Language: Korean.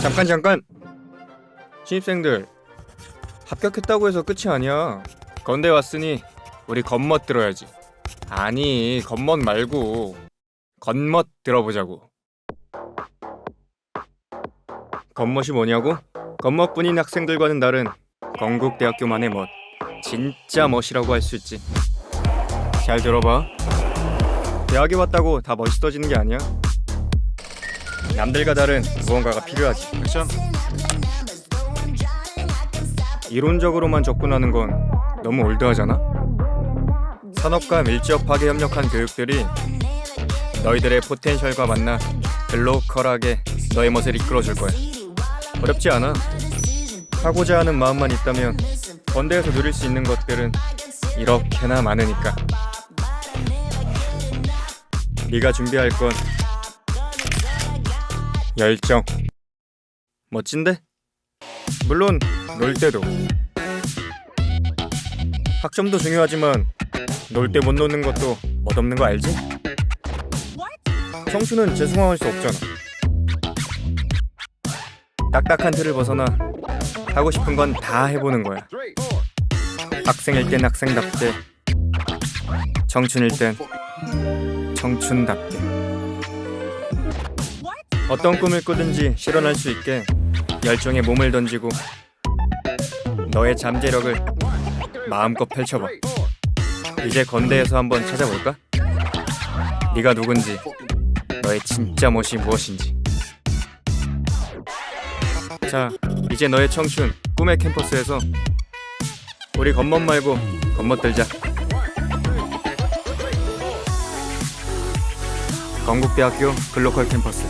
잠깐 잠깐. 신입생들 합격했다고 해서 끝이 아니야. 건대 왔으니 우리 겉멋 들어야지. 아니 겉멋 말고 겉멋 들어보자고. 겉멋이 뭐냐고? 겉멋뿐인 학생들과는 다른 건국대학교만의 멋. 진짜 멋이라고 할 수 있지 잘 들어봐 대학에 왔다고 다 멋있어지는 게 아니야 남들과 다른 무언가가 필요하지 액션 이론적으로만 접근하는 건 너무 올드하잖아. 산업과 밀접하게 협력한 교육들이 너희들의 포텐셜과 만나 글로컬하게 너의 멋을 이끌어줄 거야. 어렵지 않아. 하고자 하는 마음만 있다면 건대에서 누릴 수 있는 것들은 이렇게나 많으니까. 네가 준비할 건 열정. 멋진데? 물론 놀 때도 학점도 중요하지만 놀 때 못 노는 것도 멋없는 거 알지? 청춘은 재수강할 수 없잖아 딱딱한 틀을 벗어나 하고 싶은 건 다 해보는 거야 학생일 땐 학생답게 청춘일 땐 청춘답게 어떤 꿈을 꾸든지 실현할 수 있게 열정에 몸을 던지고 너의 잠재력을 마음껏 펼쳐봐. 이제 건대에서 한번 찾아볼까? 네가 누군지, 너의 진짜 멋이 무엇인지. 자, 이제 너의 청춘, 꿈의 캠퍼스에서 우리 겉멋 말고 겉멋 들자. 건국대학교 글로컬 캠퍼스.